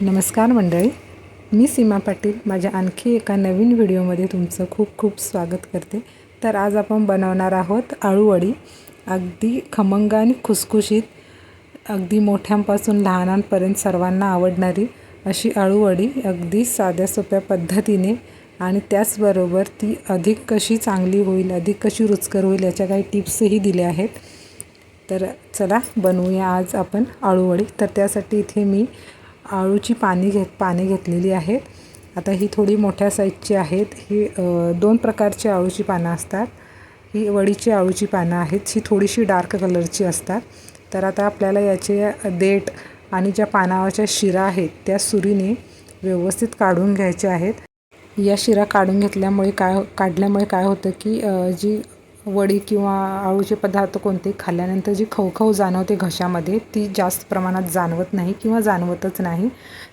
नमस्कार मंडळी. मी सीमा पाटील. माझ्या आणखी एका नवीन व्हिडिओमध्ये तुमचं खूप खूप स्वागत करते. तर आज आपण बनवणार आहोत आळूवडी. अगदी खमंग आणि खुसखुशीत अगदी मोठ्यांपासून लहानांपर्यंत सर्वांना आवडणारी अशी आळूवडी अगदी साध्या सोप्या पद्धतीने आणि त्याचबरोबर ती अधिक कशी चांगली होईल अधिक कशी रुचकर होईल याच्या काही टिप्सही दिल्या आहेत. तर चला बनवूया आज आपण आळूवडी. तर त्यासाठी इथे मी आळूची पाणी घेत पाने घेतलेली आहेत आता ही थोडी मोठ्या साईजची आहेत. ही दोन प्रकारची आळूची पानं असतात. ही वडीची आळूची पानं आहेत. ही थोडीशी डार्क कलरची असतात. तर आता आपल्याला याचे देठ आणि ज्या पानावरच्या शिरा आहेत त्या सुरीने व्यवस्थित काढून घ्यायच्या आहेत. या शिरा काढून घेतल्यामुळे काय हो, काढल्यामुळे काय होतं की जी वडी किंवा आळूचे पदार्थ कोणते खाल्ल्यानंतर जी खवखव जाणवते घशामध्ये ती जास्त प्रमाणात जाणवत नाही किंवा जाणवतच नाही.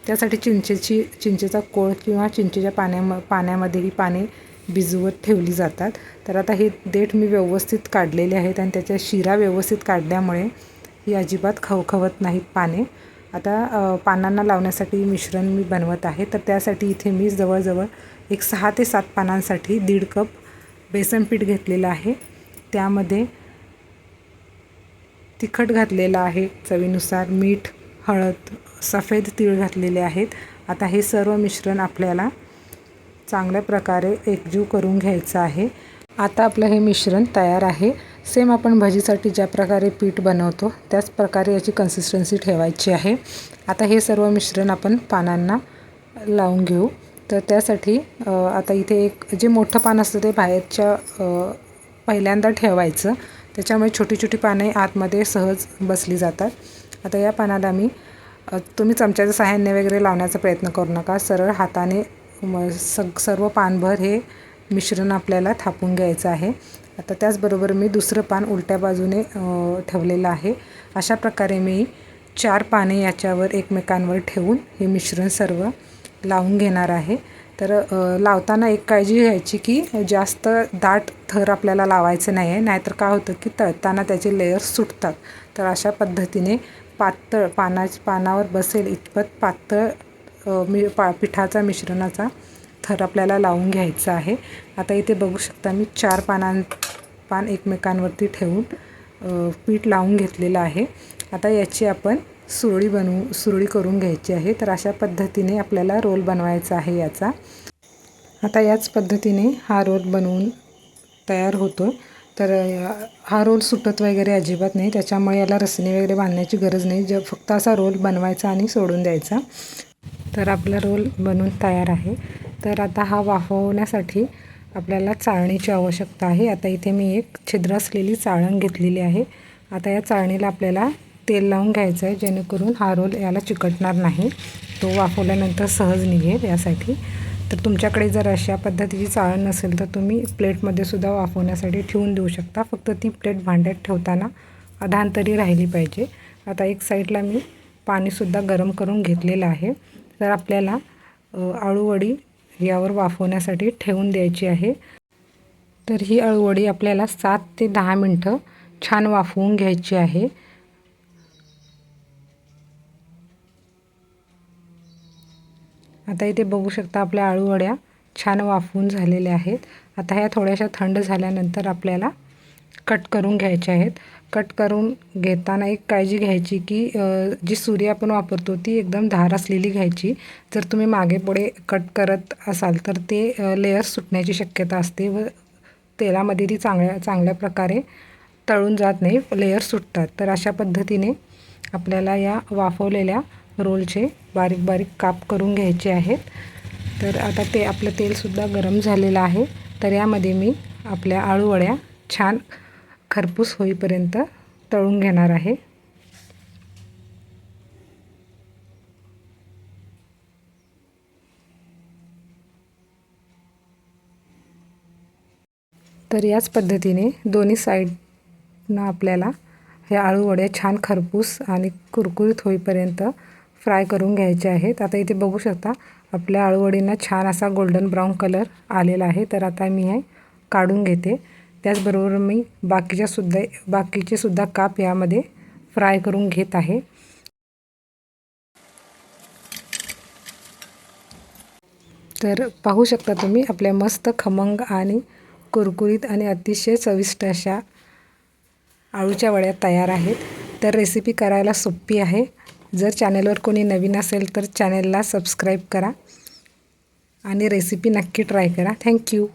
त्यासाठी चिंचेची चिंचेचा कोळ किंवा चिंचेच्या पाण्या पाण्यामध्ये ही पाने भिजवत ठेवली जातात. तर आता हे देठ मी व्यवस्थित काढलेले आहेत आणि त्याच्या शिरा व्यवस्थित काढल्यामुळे ही अजिबात खवखवत नाहीत पाने. आता पानांना लावण्यासाठी मिश्रण मी बनवत आहे. तर त्यासाठी इथे मी जवळजवळ एक सहा ते सात पानांसाठी दीड कप बेसन पीठ घेतलेलं आहे. त्यामध्ये तिखट घातलेलं आहे चवीनुसार मीठ हळद सफेद तीळ घातलेले आहेत. आता हे सर्व मिश्रण आपल्याला चांगल्या प्रकारे एकजीव करून घ्यायचं आहे. आता आपलं हे मिश्रण तयार आहे. सेम आपण भजीसाठी ज्या प्रकारे पीठ बनवतो त्याच प्रकारे याची कन्सिस्टन्सी ठेवायची आहे. आता हे सर्व मिश्रण आपण पानांना लावून घेऊ. तर त्यासाठी आता इथे एक जे मोठं पान असतं ते बाहेरच्या पहिल्यांदा ठेवायचं. त्याच्यामुळे छोटी छोटी पाने आतमध्ये सहज बसली जातात. आता या पानाला मी तुम्ही चमच्याच्या साह्याने वगैरे लावण्याचा प्रयत्न करू नका. सरळ हाताने सग सर्व पानभर हे मिश्रण आपल्याला थापून घ्यायचं आहे. आता त्याचबरोबर मी दुसरं पान उलट्या बाजूने ठेवलेलं आहे. अशा प्रकारे मी चार पाने याच्यावर एकमेकांवर ठेवून हे मिश्रण सर्व लावून घेणार आहे. तर लावताना एक काळजी घ्यायची की जास्त दाट थर आपल्याला लावायचं नाही आहे नाहीतर काय होतं की तळताना त्याचे लेयर्स सुटतात. तर अशा पद्धतीने पातळ पाना पानावर बसेल इतपत पातळ मी पा पिठाचा मिश्रणाचा थर आपल्याला लावून घ्यायचा आहे. आता इथे बघू शकता मी चार पानां पान एकमेकांवरती ठेवून पीठ लावून घेतलेलं आहे. आता याची आपण सुरळी बनवू सुरळी करून घ्यायची आहे. तर अशा पद्धतीने आपल्याला रोल बनवायचा आहे याचा. आता याच पद्धतीने हा रोल बनवून तयार होतो तर हा रोल सुटत वगैरे अजिबात नाही. त्याच्यामुळे याला रसने वगैरे बांधण्याची गरज नाही. ज फक्त असा रोल बनवायचा आणि सोडून द्यायचा. तर आपला रोल बनवून तयार आहे. तर आता हा वाफवण्यासाठी आपल्याला चाळणीची आवश्यकता आहे. आता इथे मी एक छिद्र असलेली चाळण घेतलेली आहे. आता या चाळणीला आपल्याला तेल लावून घ्यायचं आहे जेणेकरून हा रोल याला चिकटणार नाही. तो वाफवल्यानंतर सहज निघेल यासाठी. तर तुमच्याकडे जर अशा पद्धतीची चाळण नसेल तर तुम्ही प्लेटमध्ये सुद्धा वाफवण्यासाठी ठेवून देऊ शकता. फक्त ती प्लेट भांड्यात ठेवताना अधांतरी राहिली पाहिजे. आता एक साईडला मी पाणीसुद्धा गरम करून घेतलेलं आहे. तर आपल्याला आळूवडी यावर वाफवण्यासाठी ठेवून द्यायची आहे. तर ही अळूवडी आपल्याला सात ते दहा मिनटं छान वाफवून घ्यायची आहे. आता इथे बघू शकता आपल्या आळूवड्या छान वाफवून झालेल्या आहेत. आता ह्या थोड्याशा थंड झाल्यानंतर आपल्याला कट करून घ्यायच्या आहेत. कट करून घेताना एक काळजी घ्यायची की जी सुरी आपण वापरतो ती एकदम धार असलेली घ्यायची. जर तुम्ही मागे पुढे कट करत असाल तर ते लेयर्स सुटण्याची शक्यता असते व तेलामध्ये ती चांगल्या चांगल्या प्रकारे तळून जात नाही. लेयर्स सुटतात. तर अशा पद्धतीने आपल्याला या वाफवलेल्या रोलचे बारीक बारीक काप करून घ्यायचे आहेत. तर आता ते आपलं तेलसुद्धा गरम झालेलं आहे. तर यामध्ये मी आपल्या आळूवड्या छान खरपूस होईपर्यंत तळून घेणार आहे. तर याच पद्धतीने दोन्ही साईडनं आपल्याला ह्या आळूवड्या छान खरपूस आणि कुरकुरीत होईपर्यंत फ्राय करून घ्यायचे आहेत. आता इथे बघू शकता आपल्या आळूवडींना छान असा गोल्डन ब्राऊन कलर आलेला आहे. तर आता मी हे काढून घेते. त्याचबरोबर मी बाकीच्यासुद्धा बाकीचे सुद्धा काप यामध्ये फ्राय करून घेत आहे. तर पाहू शकता तुम्ही आपल्या मस्त खमंग आणि कुरकुरीत आणि अतिशय चविष्ट अशा आळूच्या वड्या तयार आहेत. तर रेसिपी करायला सोपी आहे. जर चॅनलवर कोणी नवीन असेल तर चॅनलला सबस्क्राईब करा. आणि रेसिपी नक्की ट्राय करा. थँक्यू